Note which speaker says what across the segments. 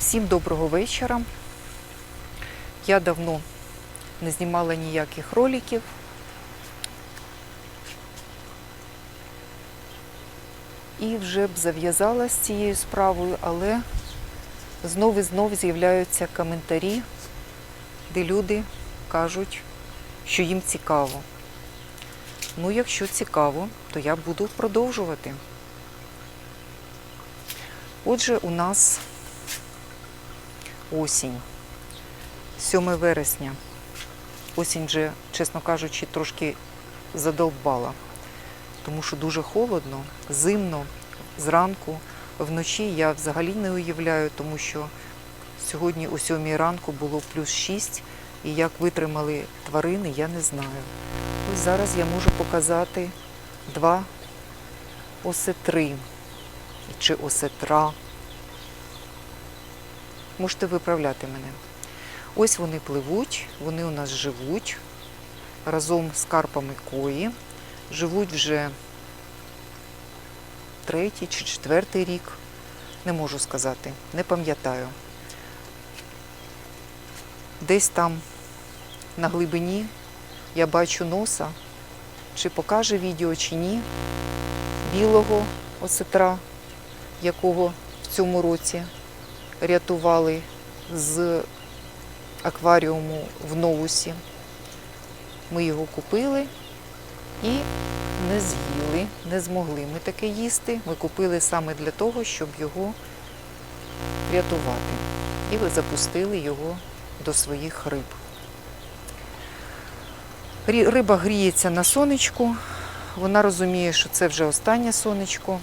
Speaker 1: Всім доброго вечора. Я давно не знімала ніяких роликів. І вже б зав'язала з цією справою, але знов і знов з'являються коментарі, де люди кажуть, що їм цікаво. Ну, якщо цікаво, то я буду продовжувати. Отже, у нас осінь, 7 вересня. Осінь вже, чесно кажучи, трошки задовбала, тому що дуже холодно, зимно, зранку, вночі я взагалі не уявляю, тому що сьогодні о 7 ранку було плюс 6, і як витримали тварини, я не знаю. Ось зараз я можу показати два осетри чи осетра. Можете виправляти мене. Ось вони пливуть, вони у нас живуть разом з карпами кої. Живуть вже третій чи четвертий рік. Не можу сказати, не пам'ятаю. Десь там на глибині я бачу носа, чи покаже відео, чи ні, білого осетра, якого в цьому році рятували з акваріуму в Новусі. Ми його купили і не з'їли, не змогли ми таке їсти. Ми купили саме для того, щоб його рятувати. І ви запустили його до своїх риб. Риба гріється на сонечку. Вона розуміє, що це вже останнє сонечко.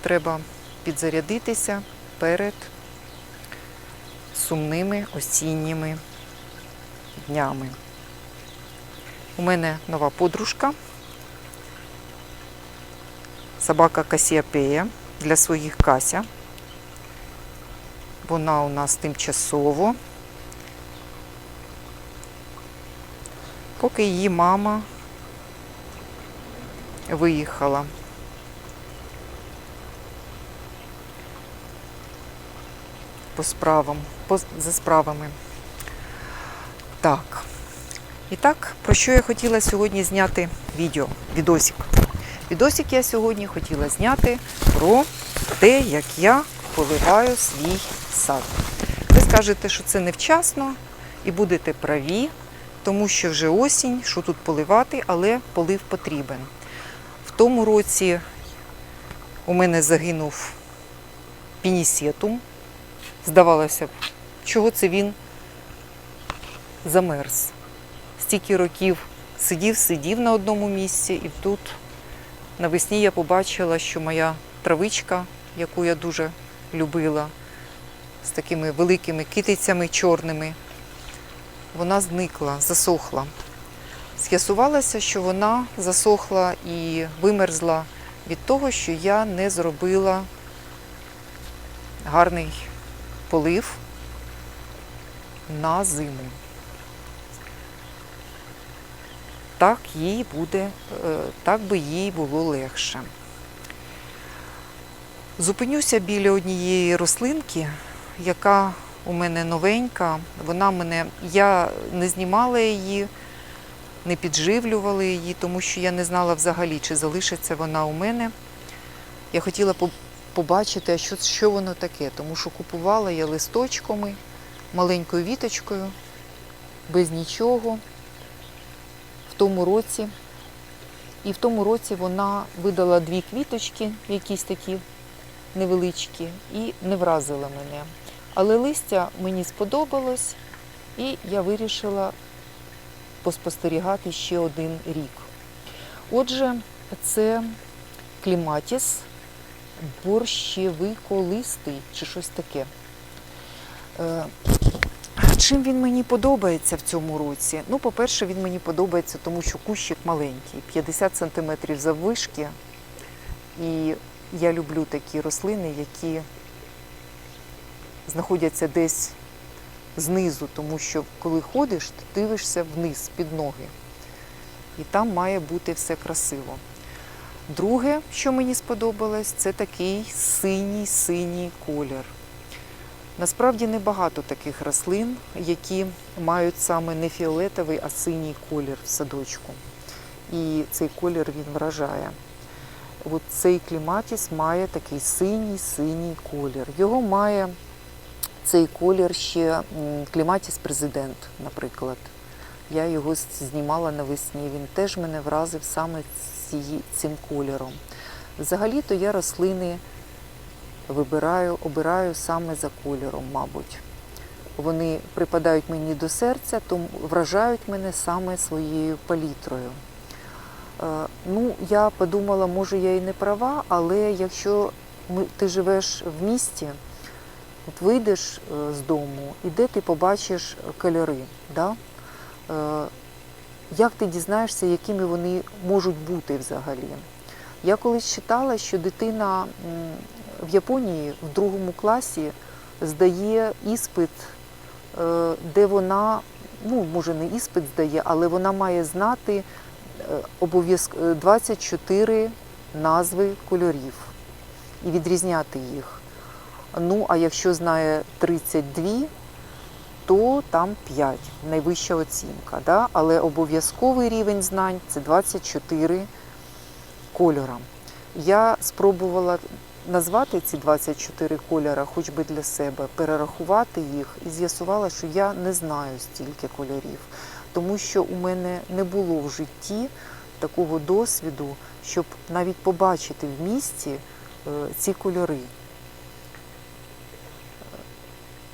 Speaker 1: Треба підзарядитися перед сумними осінніми днями. У мене нова подружка. Собака Касіапея для своїх Кася. Вона у нас тимчасово. Поки її мама виїхала. По справам, по, за справами. Так. І так, про що я хотіла сьогодні зняти відео, відосик. Відосик я сьогодні хотіла зняти про те, як я поливаю свій сад. Ви скажете, що це невчасно, і будете праві, тому що вже осінь, що тут поливати, але полив потрібен. В тому році у мене загинув пінісетум. Здавалося б, чого це він замерз. Стільки років сидів, сидів на одному місці, і тут навесні я побачила, що моя травичка, яку я дуже любила, з такими великими китицями чорними, вона зникла, засохла. З'ясувалося, що вона засохла і вимерзла від того, що я не зробила гарний полив на зиму. Так їй буде, е, так би їй було легше. Зупинюся біля однієї рослинки, яка у мене новенька. Вона мене, я не знімала її, не підживлювала її, тому що я не знала взагалі, чи залишиться вона у мене. Я хотіла побачити, а що, що воно таке, тому що купувала я листочками, маленькою віточкою, без нічого в тому році. І в тому році вона видала дві квіточки, якісь такі невеличкі, і не вразила мене. Але листя мені сподобалось, і я вирішила поспостерігати ще один рік. Отже, це кліматіс борщевиколистий чи щось таке. Е, Чим він мені подобається в цьому році? Ну, по-перше, він мені подобається, тому що кущик маленький, 50 см заввишки. І я люблю такі рослини, які знаходяться десь знизу, тому що коли ходиш, ти дивишся вниз під ноги. І там має бути все красиво. Друге, що мені сподобалось, це такий синій-синій колір. Насправді небагато таких рослин, які мають саме не фіолетовий, а синій колір в садочку. І цей колір він вражає. От цей кліматіс має такий синій-синій колір. Його має цей колір ще кліматіс президент, наприклад. Я його знімала навесні. Він теж мене вразив саме ці- цим кольором. Взагалі-то я рослини вибираю, обираю саме за кольором, мабуть. Вони припадають мені до серця, тому вражають мене саме своєю палітрою. Е, Ну, я подумала, може я і не права, але якщо ти живеш в місті, от вийдеш е, з дому, і де ти побачиш кольори, да? Е, як ти дізнаєшся, якими вони можуть бути взагалі? Я колись читала, що дитина в Японії в другому класі здає іспит, е, де вона, ну може не іспит здає, але вона має знати е, обов'язк 24 назви кольорів і відрізняти їх. Ну, а якщо знає 32, то там 5, найвища оцінка. Да? Але обов'язковий рівень знань це 24 кольора. Я спробувала назвати ці 24 кольора, хоч би для себе, перерахувати їх і з'ясувала, що я не знаю стільки кольорів, тому що у мене не було в житті такого досвіду, щоб навіть побачити в місті е, ці кольори.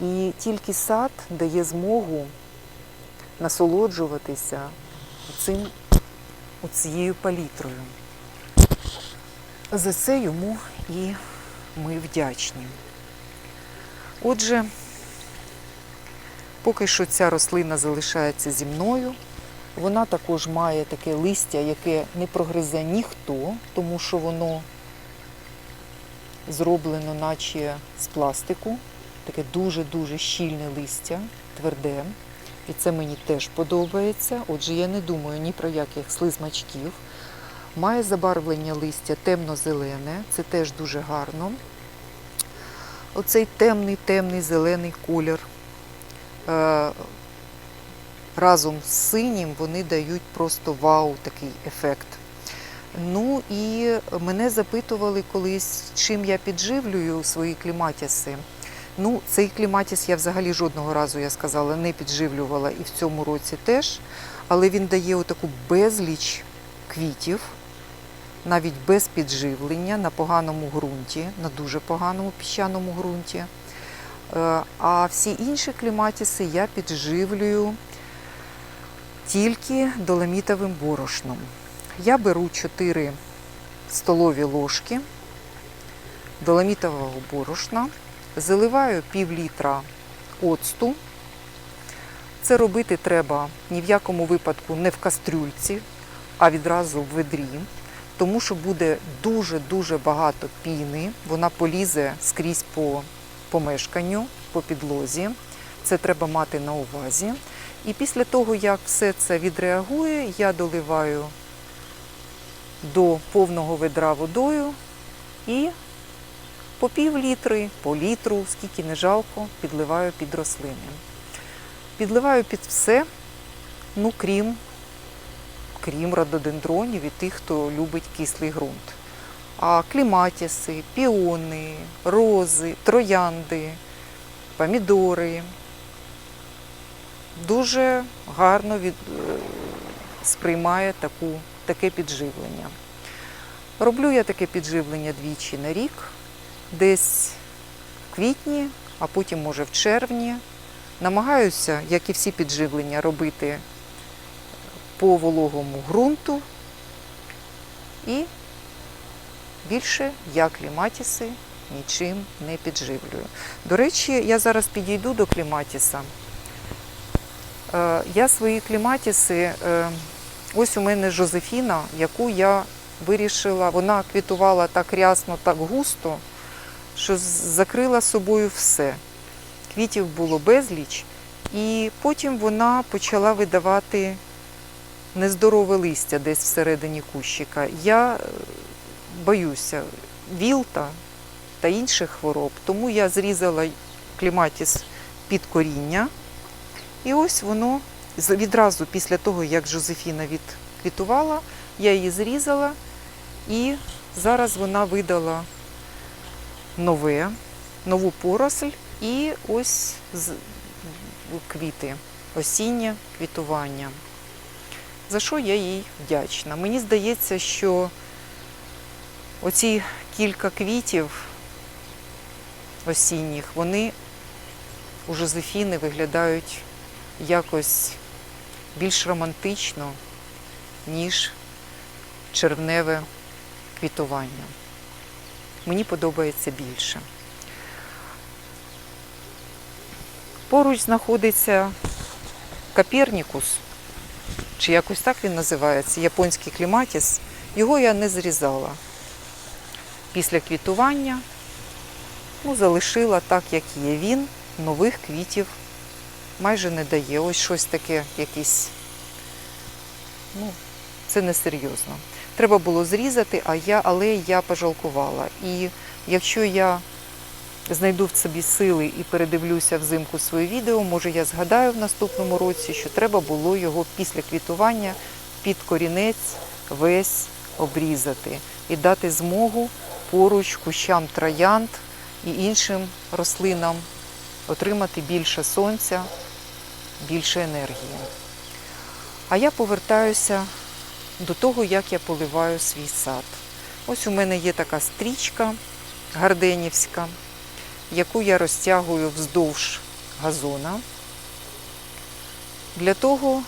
Speaker 1: І тільки сад дає змогу насолоджуватися цим, цією палітрою. За це йому і ми вдячні. Отже, поки що ця рослина залишається зі мною. Вона також має таке листя, яке не прогризе ніхто, тому що воно зроблено наче з пластику, таке дуже-дуже щільне листя, тверде. І це мені теж подобається. Отже, я не думаю ні про яких слизмачків. Має забарвлення листя темно-зелене, це теж дуже гарно. Оцей темний, темний зелений колір. е, Разом з синім вони дають просто вау такий ефект. Ну і мене запитували колись, чим я підживлюю свої кліматіси. Ну, цей кліматіс я взагалі жодного разу, я сказала, не підживлювала і в цьому році теж. Але він дає отаку безліч квітів, навіть без підживлення на поганому ґрунті, на дуже поганому піщаному ґрунті. Е, А всі інші кліматіси я підживлюю тільки доломітовим борошном. Я беру 4 столові ложки доломітового борошна, заливаю пів літра оцту. Це робити треба ні в якому випадку не в кастрюльці, а відразу в ведрі, тому що буде дуже-дуже багато піни, вона полізе скрізь по помешканню, по підлозі. Це треба мати на увазі. І після того, як все це відреагує, я доливаю до повного ведра водою і по пів літри, по літру, скільки не жалко, підливаю під рослини. Підливаю під все, ну крім, крім рододендронів і тих, хто любить кислий ґрунт. А кліматіси, піони, рози, троянди, помідори дуже гарно від, е, сприймає таку, таке підживлення. Роблю я таке підживлення двічі на рік, десь в квітні, а потім, може, в червні. Намагаюся, як і всі підживлення, робити по вологому ґрунту і більше я кліматіси нічим не підживлюю. До речі, я зараз підійду до кліматіса. Е, Я свої кліматіси, е, ось у мене Жозефіна, яку я вирішила, вона квітувала так рясно, так густо, що закрила собою все. Квітів було безліч, і потім вона почала видавати нездорове листя десь всередині кущика. Я е, боюся вілта та інших хвороб, тому я зрізала кліматіс під коріння. І ось воно відразу після того, як Жозефіна відквітувала, я її зрізала, і зараз вона видала нове, нову поросль і ось квіти, осіннє квітування. За що я їй вдячна. Мені здається, що оці кілька квітів осінніх, вони у Жозефіни виглядають якось більш романтично, ніж червневе квітування. Мені подобається більше. Поруч знаходиться Капернікус, чи якось так він називається, японський кліматіс. Його я не зрізала. Після квітування ну, залишила так, як є він, нових квітів майже не дає. Ось щось таке, якесь, ну, це несерйозно. Треба було зрізати, а я, але я пожалкувала. І якщо я знайду в собі сили і передивлюся взимку своє відео, може я згадаю в наступному році, що треба було його після квітування під корінець весь обрізати і дати змогу поруч кущам троянд і іншим рослинам отримати більше сонця, більше енергії. А я повертаюся до того, як я поливаю свій сад. Ось у мене є така стрічка гарденівська, яку я розтягую вздовж газона для того,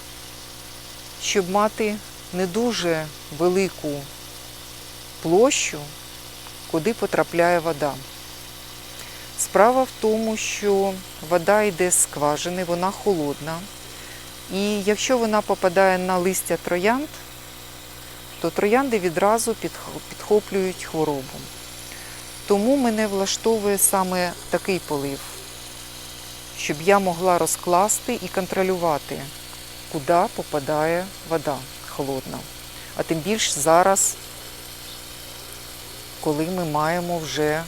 Speaker 1: щоб мати не дуже велику площу, куди потрапляє вода. Справа в тому, що вода йде з скважини, вона холодна. І якщо вона попадає на листя троянд, то троянди відразу підхоплюють хворобу. Тому мене влаштовує саме такий полив, щоб я могла розкласти і контролювати, куди попадає вода холодна. А тим більш зараз, коли ми маємо вже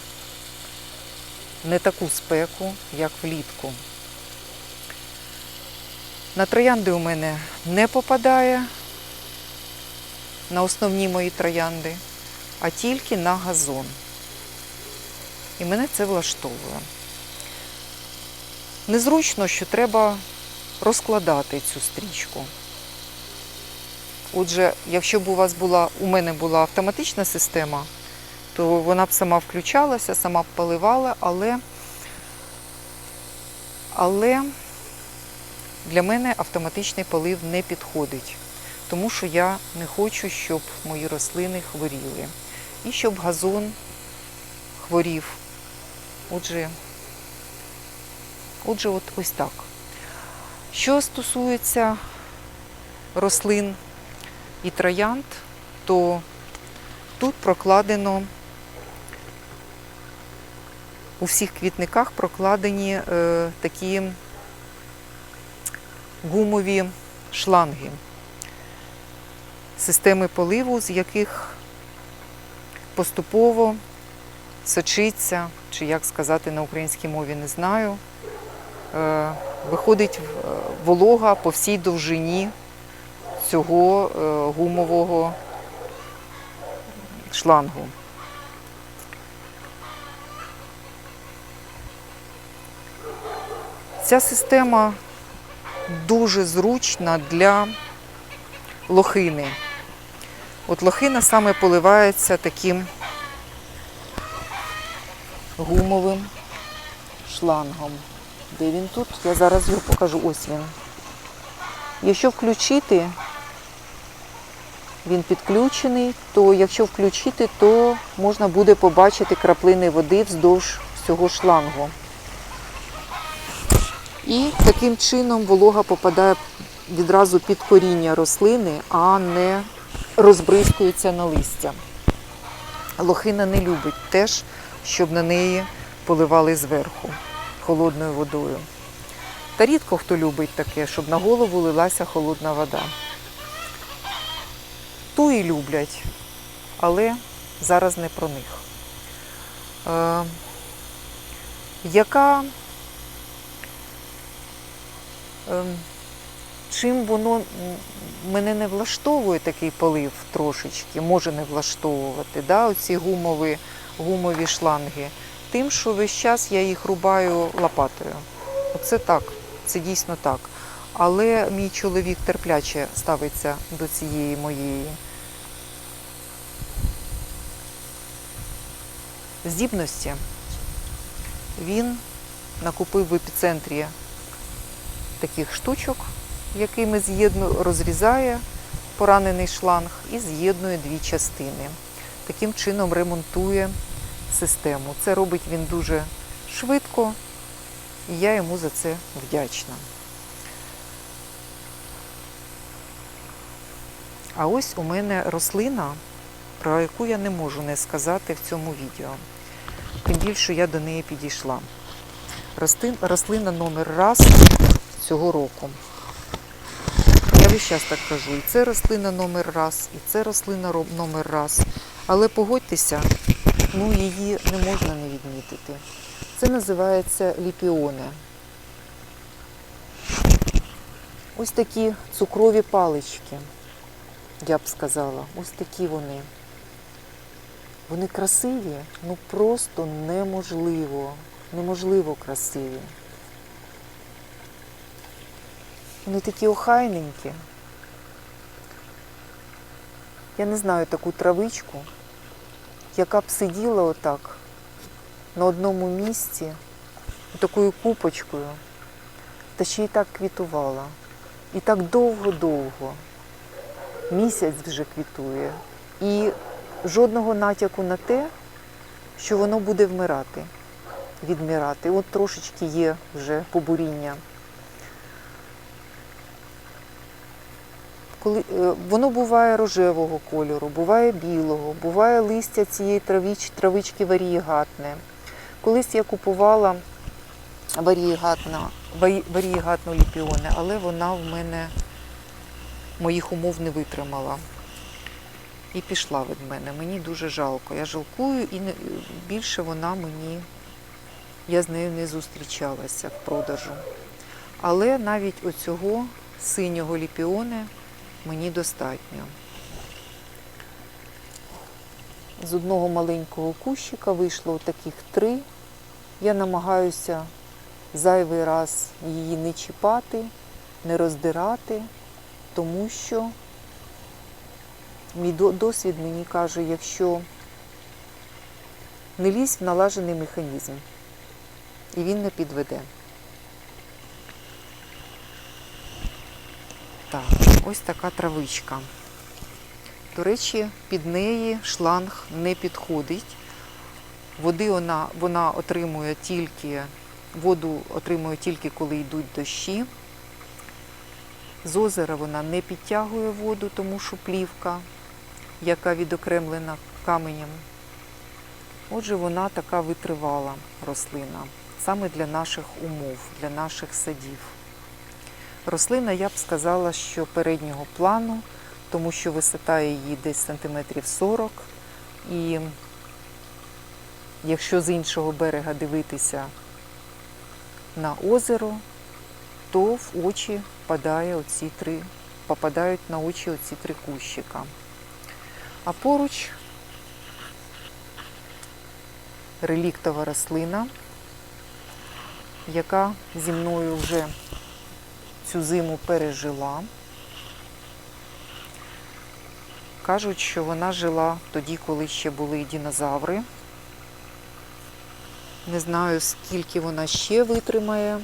Speaker 1: не таку спеку, як влітку. На троянди у мене не попадає на основні мої троянди, а тільки на газон. І мене це влаштовує. Незручно, що треба розкладати цю стрічку. Отже, якщо б у вас була, у мене була автоматична система, то вона б сама включалася, сама б поливала, але, але для мене автоматичний полив не підходить, тому що я не хочу, щоб мої рослини хворіли. І щоб газон хворів. Отже, отже, от ось так. Що стосується рослин і троянд, то тут прокладено у всіх квітниках прокладені е, такі гумові шланги, системи поливу, з яких поступово сочиться, чи як сказати на українській мові, не знаю. Е, Виходить е, волога по всій довжині цього е, гумового шлангу. Ця система дуже зручна для лохини. От лохина саме поливається таким гумовим шлангом. Де він тут? Я зараз його покажу. Ось він. Якщо включити, він підключений, то якщо включити, то можна буде побачити краплини води вздовж всього шлангу. І таким чином волога попадає відразу під коріння рослини, а не розбризкується на листя. Лохина не любить теж, щоб на неї поливали зверху холодною водою. Та рідко хто любить таке, щоб на голову лилася холодна вода. Туї люблять, але зараз не про них. Е, яка ем, чим воно мене не влаштовує такий полив трошечки, може не влаштовувати, да, оці гумові, гумові шланги, тим, що весь час я їх рубаю лопатою. Оце так, це дійсно так. Але мій чоловік терпляче ставиться до цієї моєї здібності. Він накупив в епіцентрі таких штучок, якими з'єдну, розрізає поранений шланг і з'єднує дві частини. Таким чином ремонтує систему. Це робить він дуже швидко, і я йому за це вдячна. А ось у мене рослина, про яку я не можу не сказати в цьому відео. Тим більше я до неї підійшла. Рослина номер раз цього року. Я весь так кажу. І це рослина номер раз, і це рослина номер раз. Але погодьтеся, ну її не можна не відмітити. Це називається ліпіони. Ось такі цукрові палички, я б сказала. Ось такі вони. Вони красиві, ну просто неможливо. Неможливо красиві. Вони такі охайненькі. Я не знаю таку травичку, яка б сиділа отак на одному місці, такою купочкою, та ще й так квітувала. І так довго-довго. Місяць вже квітує. І жодного натяку на те, що воно буде вмирати, відмирати. От трошечки є вже побуріння. Коли, е, воно буває рожевого кольору, буває білого, буває листя цієї травіч, травички варієгатне. Колись я купувала варієгатна, варі- варієгатну ліпіони, але вона в мене моїх умов не витримала. І пішла від мене. Мені дуже жалко. Я жалкую і більше вона мені, я з нею не зустрічалася в продажу. Але навіть оцього синього ліпіони мені достатньо. З одного маленького кущика вийшло таких три. Я намагаюся зайвий раз її не чіпати, не роздирати, тому що мій досвід мені каже, якщо не лізь в налажений механізм, і він не підведе. Так, ось така травичка. До речі, під неї шланг не підходить. Води вона, вона отримує тільки, воду отримує тільки коли йдуть дощі. З озера вона не підтягує воду, тому що плівка, яка відокремлена каменем. Отже, вона така витривала рослина саме для наших умов, для наших садів. Рослина, я б сказала, що переднього плану, тому що висота її десь сантиметрів 40. І якщо з іншого берега дивитися на озеро, то в очі падає оці три, попадають на очі оці три кущика. А поруч реліктова рослина, яка зі мною вже цю зиму пережила. Кажуть, що вона жила тоді, коли ще були динозаври. Не знаю, скільки вона ще витримає.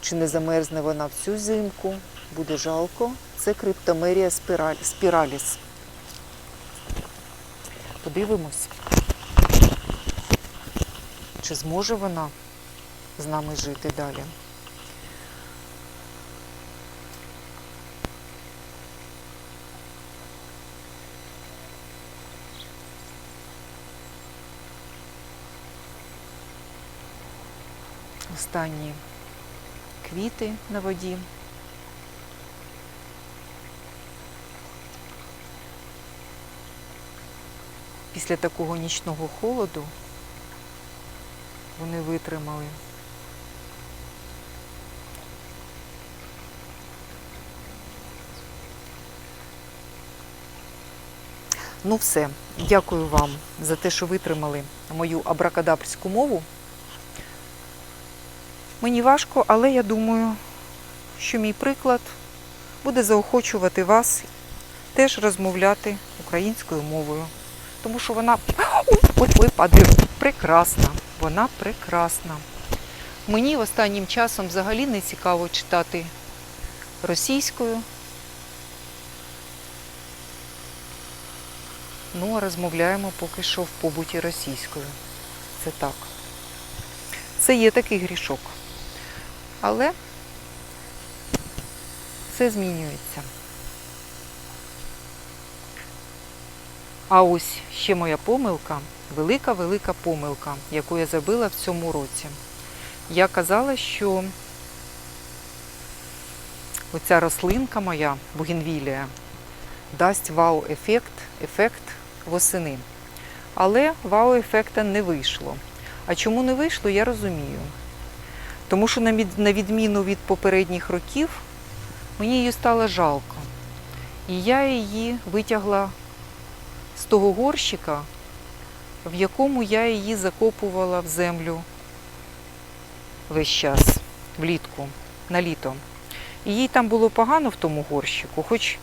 Speaker 1: Чи не замерзне вона в цю зимку, буде жалко. Це криптомерія спіраліс. Подивимось, чи зможе вона з нами жити далі. Останні квіти на воді. Після такого нічного холоду вони витримали. Ну все, дякую вам за те, що витримали мою абракадабрську мову. Мені важко, але я думаю, що мій приклад буде заохочувати вас теж розмовляти українською мовою. Тому що вона ой, ой, ой, падаю, прекрасна. Вона прекрасна. Мені останнім часом взагалі не цікаво читати російською. Ну, а розмовляємо поки що в побуті російською. Це так. Це є такий грішок. Але все змінюється. А ось ще моя помилка, велика-велика помилка, яку я зробила в цьому році. Я казала, що оця рослинка моя, бугенвілія, дасть вау-ефект, ефект восени. Але вау-ефекта не вийшло. А чому не вийшло, я розумію. Тому що на відміну від попередніх років, мені її стало жалко. І я її витягла з того горщика, в якому я її закопувала в землю весь час, влітку, на літо. І їй там було погано в тому горщику, хоч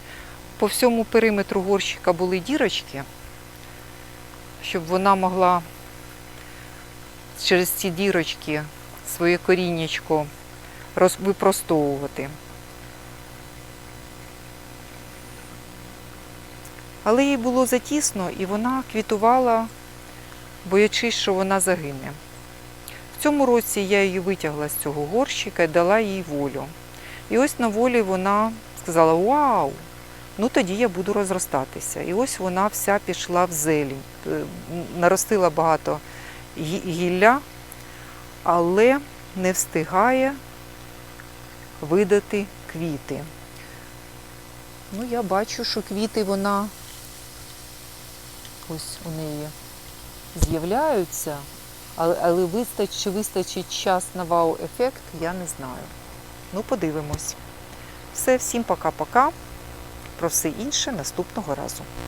Speaker 1: по всьому периметру горщика були дірочки, щоб вона могла через ці дірочки своє коріннячко випростовувати. Але їй було затісно, і вона квітувала, боячись, що вона загине. В цьому році я її витягла з цього горщика і дала їй волю. І ось на волі вона сказала: Вау! Ну тоді я буду розростатися. І ось вона вся пішла в зелень. Наростила багато гілля, але не встигає видати квіти. Ну, я бачу, що квіти вона ось у неї з'являються, але, але вистач, чи вистачить час на вау-ефект, я не знаю. Ну, подивимось. Все, всім пока-пока. Про все інше наступного разу.